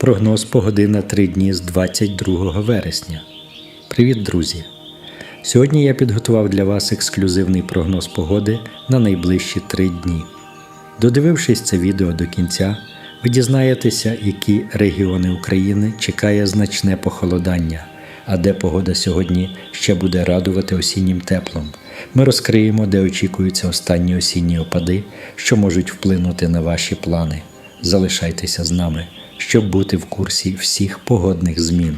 Прогноз погоди на три дні з 22 вересня. Привіт, друзі! Сьогодні я підготував для вас ексклюзивний прогноз погоди на найближчі три дні. Додивившись це відео до кінця, ви дізнаєтеся, які регіони України чекає значне похолодання, а де погода сьогодні ще буде радувати осіннім теплом. Ми розкриємо, де очікуються останні осінні опади, що можуть вплинути на ваші плани. Залишайтеся з нами, щоб бути в курсі всіх погодних змін.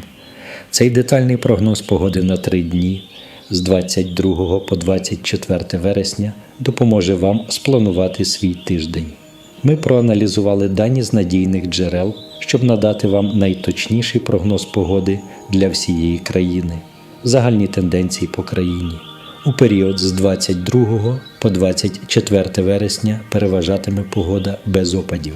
Цей детальний прогноз погоди на три дні з 22 по 24 вересня допоможе вам спланувати свій тиждень. Ми проаналізували дані з надійних джерел, щоб надати вам найточніший прогноз погоди для всієї країни, загальні тенденції по країні. У період з 22 по 24 вересня переважатиме погода без опадів.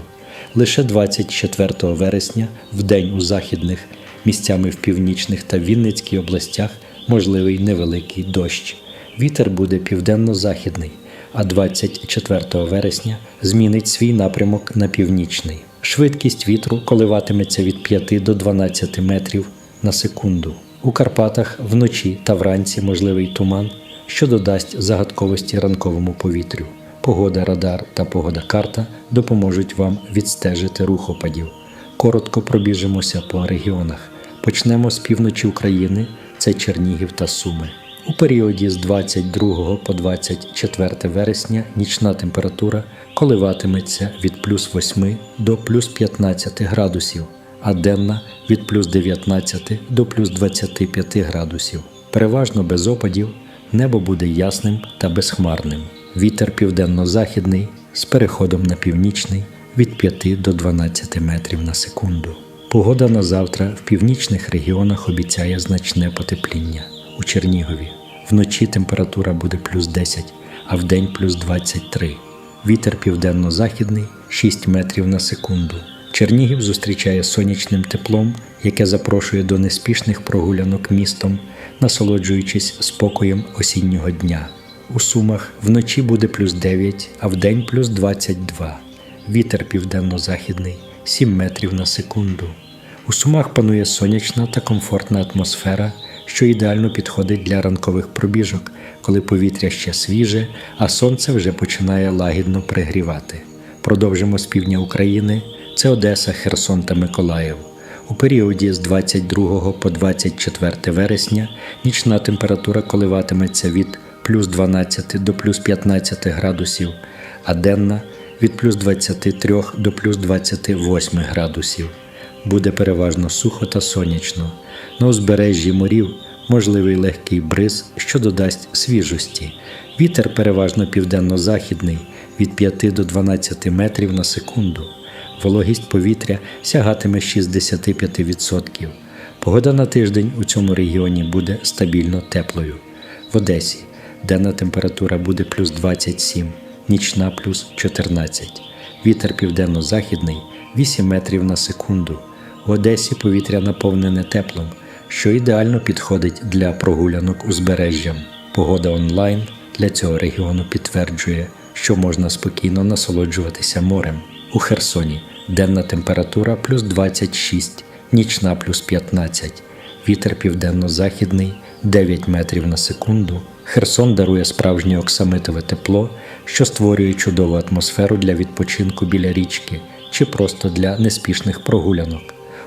Лише 24 вересня, в день у західних, місцями в північних та Вінницькій областях можливий невеликий дощ. Вітер буде південно-західний, а 24 вересня змінить свій напрямок на північний. Швидкість вітру коливатиметься від 5 до 12 метрів на секунду. У Карпатах вночі та вранці можливий туман, що додасть загадковості ранковому повітрю. Погода радар та погода карта допоможуть вам відстежити рух опадів. Коротко пробіжимося по регіонах. Почнемо з півночі України, це Чернігів та Суми. У періоді з 22 по 24 вересня нічна температура коливатиметься від плюс 8 до плюс 15 градусів, а денна від плюс 19 до плюс 25 градусів. Переважно без опадів небо буде ясним та безхмарним. Вітер південно-західний з переходом на північний від 5 до 12 метрів на секунду. Погода на завтра в північних регіонах обіцяє значне потепління. У Чернігові вночі температура буде плюс 10, а вдень плюс 23. Вітер південно-західний 6 метрів на секунду. Чернігів зустрічає сонячним теплом, яке запрошує до неспішних прогулянок містом, насолоджуючись спокоєм осіннього дня. У Сумах вночі буде плюс 9, а вдень плюс 22. Вітер південно-західний 7 метрів на секунду. У Сумах панує сонячна та комфортна атмосфера, що ідеально підходить для ранкових пробіжок, коли повітря ще свіже, а сонце вже починає лагідно пригрівати. Продовжимо з півдня України. Це Одеса, Херсон та Миколаїв. У періоді з 22 по 24 вересня нічна температура коливатиметься від плюс 12 до плюс 15 градусів, а денна від плюс 23 до плюс 28 градусів. Буде переважно сухо та сонячно. На узбережжі морів можливий легкий бриз, що додасть свіжості. Вітер переважно південно-західний від 5 до 12 метрів на секунду. Вологість повітря сягатиме 65%. Погода на тиждень у цьому регіоні буде стабільно теплою. В Одесі денна температура буде плюс 27, нічна плюс 14. Вітер південно-західний 8 метрів на секунду. В Одесі повітря наповнене теплом, що ідеально підходить для прогулянок узбережжям. Погода онлайн для цього регіону підтверджує, що можна спокійно насолоджуватися морем. У Херсоні денна температура плюс 26, нічна плюс 15, вітер південно-західний 9 метрів на секунду. Херсон дарує справжнє оксамитове тепло, що створює чудову атмосферу для відпочинку біля річки чи просто для неспішних прогулянок.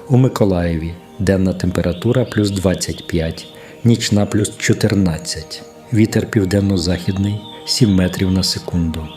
У Миколаєві денна температура плюс 25, нічна плюс 14, вітер південно-західний 7 метрів на секунду.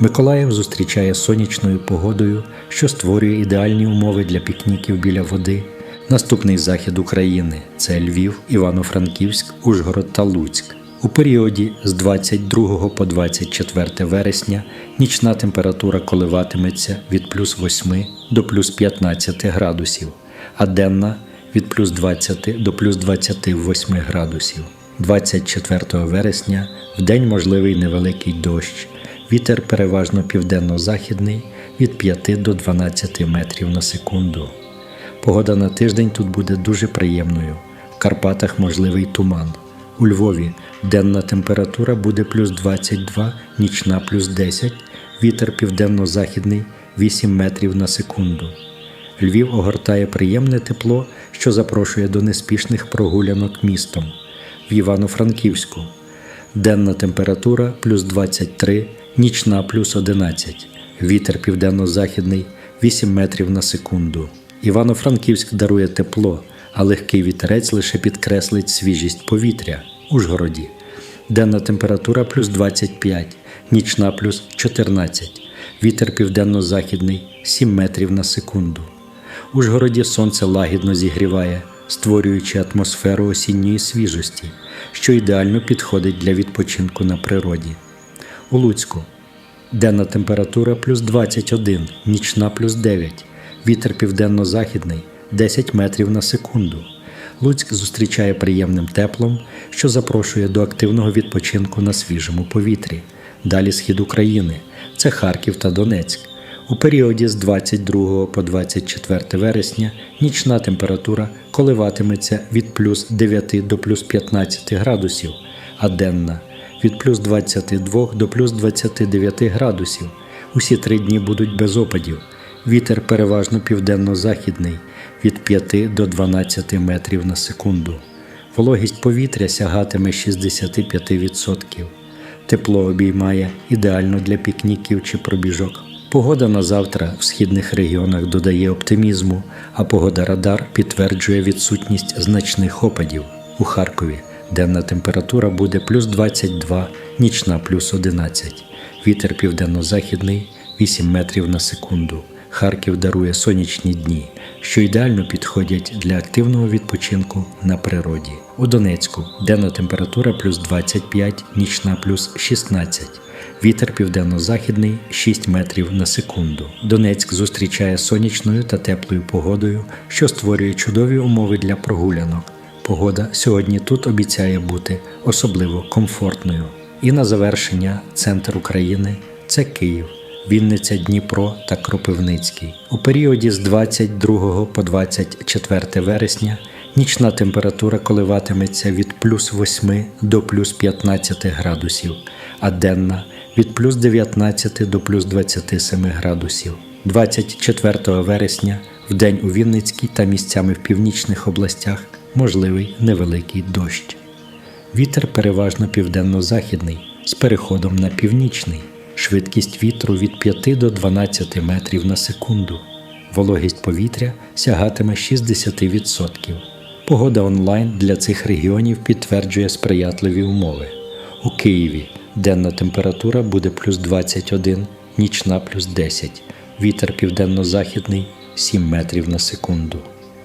Миколаїв зустрічає сонячною погодою, що створює ідеальні умови для пікніків біля води. Наступний захід України це Львів, Івано-Франківськ, Ужгород та Луцьк. У періоді з 22 по 24 вересня нічна температура коливатиметься від плюс 8 до плюс 15 градусів, а денна від плюс 20 до плюс 28 градусів. 24 вересня в день можливий невеликий дощ. Вітер переважно південно-західний від 5 до 12 метрів на секунду. Погода на тиждень тут буде дуже приємною. В Карпатах можливий туман. У Львові денна температура буде плюс 22, нічна плюс 10, вітер південно-західний 8 метрів на секунду. Львів огортає приємне тепло, що запрошує до неспішних прогулянок містом. В Івано-Франківську денна температура плюс 23, нічна плюс 11, вітер південно-західний 8 метрів на секунду. Івано-Франківськ дарує тепло, а легкий вітерець лише підкреслить свіжість повітря. Ужгороді. Денна температура плюс 25, нічна плюс 14, вітер південно-західний 7 метрів на секунду. Ужгороді сонце лагідно зігріває, створюючи атмосферу осінньої свіжості, що ідеально підходить для відпочинку на природі. У Луцьку денна температура плюс 21, нічна плюс 9, вітер південно-західний 10 метрів на секунду. Луцьк зустрічає приємним теплом, що запрошує до активного відпочинку на свіжому повітрі. Далі схід України це Харків та Донецьк. У періоді з 22 по 24 вересня нічна температура коливатиметься від плюс 9 до плюс 15 градусів, а денна від плюс 22 до плюс 29 градусів. Усі три дні будуть без опадів. Вітер переважно південно-західний від 5 до 12 метрів на секунду. Вологість повітря сягатиме 65%. Тепло обіймає ідеально для пікніків чи пробіжок. Погода на завтра в східних регіонах додає оптимізму, а погода Радар підтверджує відсутність значних опадів. У Харкові денна температура буде плюс 22, нічна плюс 11. Вітер південно-західний 8 метрів на секунду. Харків дарує сонячні дні, що ідеально підходять для активного відпочинку на природі. У Донецьку денна температура плюс 25, нічна плюс 16. Вітер південно-західний 6 метрів на секунду. Донецьк зустрічає сонячною та теплою погодою, що створює чудові умови для прогулянок. Погода сьогодні тут обіцяє бути особливо комфортною. І на завершення центр України це Київ. Вінниця, Дніпро та Кропивницький. У періоді з 22 по 24 вересня нічна температура коливатиметься від плюс 8 до плюс 15 градусів, а денна від плюс 19 до плюс 27 градусів. 24 вересня в день у Вінницькій та місцями в північних областях можливий невеликий дощ. Вітер переважно південно-західний з переходом на північний. Швидкість вітру від 5 до 12 метрів на секунду. Вологість повітря сягатиме 60%. Погода онлайн для цих регіонів підтверджує сприятливі умови. У Києві денна температура буде плюс 21, нічна плюс 10, вітер південно-західний 7 метрів на секунду.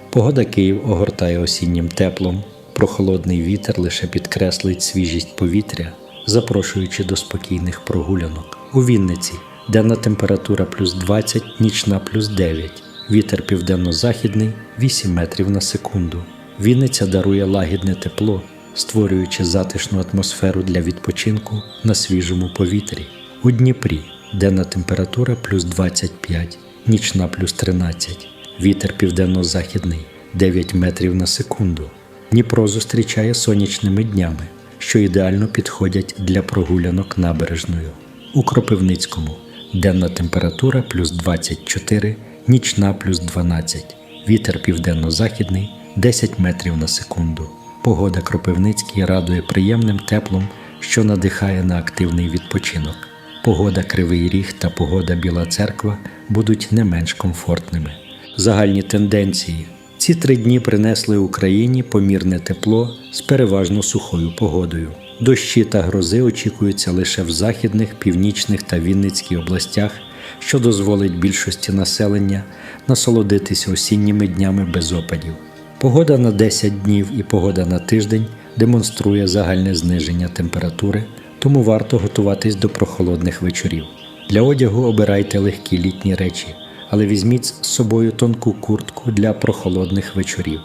Погода Київ огортає осіннім теплом, прохолодний вітер лише підкреслить свіжість повітря, запрошуючи до спокійних прогулянок. У Вінниці денна температура плюс 20, нічна плюс 9, вітер південно-західний 8 метрів на секунду. Вінниця дарує лагідне тепло, створюючи затишну атмосферу для відпочинку на свіжому повітрі. У Дніпрі денна температура плюс 25, нічна плюс 13, вітер південно-західний 9 метрів на секунду. Дніпро зустрічає сонячними днями, що ідеально підходять для прогулянок набережною. У Кропивницькому денна температура плюс 24, нічна плюс 12, вітер південно-західний 10 метрів на секунду. Погода Кропивницький радує приємним теплом, що надихає на активний відпочинок. Погода Кривий Ріг та погода Біла Церква будуть не менш комфортними. Загальні тенденції. Ці три дні принесли Україні помірне тепло з переважно сухою погодою. Дощі та грози очікуються лише в західних, північних та Вінницькій областях, що дозволить більшості населення насолодитися осінніми днями без опадів. Погода на 10 днів і погода на тиждень демонструє загальне зниження температури, тому варто готуватись до прохолодних вечорів. Для одягу обирайте легкі літні речі, але візьміть з собою тонку куртку для прохолодних вечорів.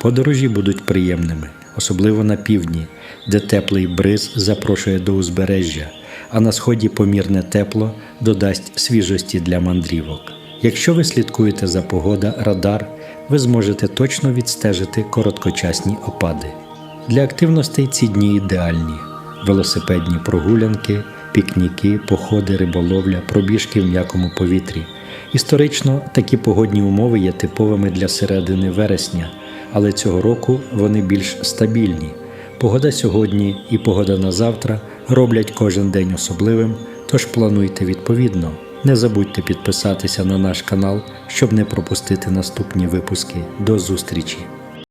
Подорожі будуть приємними, особливо на півдні, де теплий бриз запрошує до узбережжя, а на сході помірне тепло додасть свіжості для мандрівок. Якщо ви слідкуєте за погода, радар, ви зможете точно відстежити короткочасні опади. Для активностей ці дні ідеальні: велосипедні прогулянки, пікніки, походи, риболовля, пробіжки в м'якому повітрі. Історично такі погодні умови є типовими для середини вересня, але цього року вони більш стабільні. Погода сьогодні і погода на завтра роблять кожен день особливим, тож плануйте відповідно. Не забудьте підписатися на наш канал, щоб не пропустити наступні випуски. До зустрічі!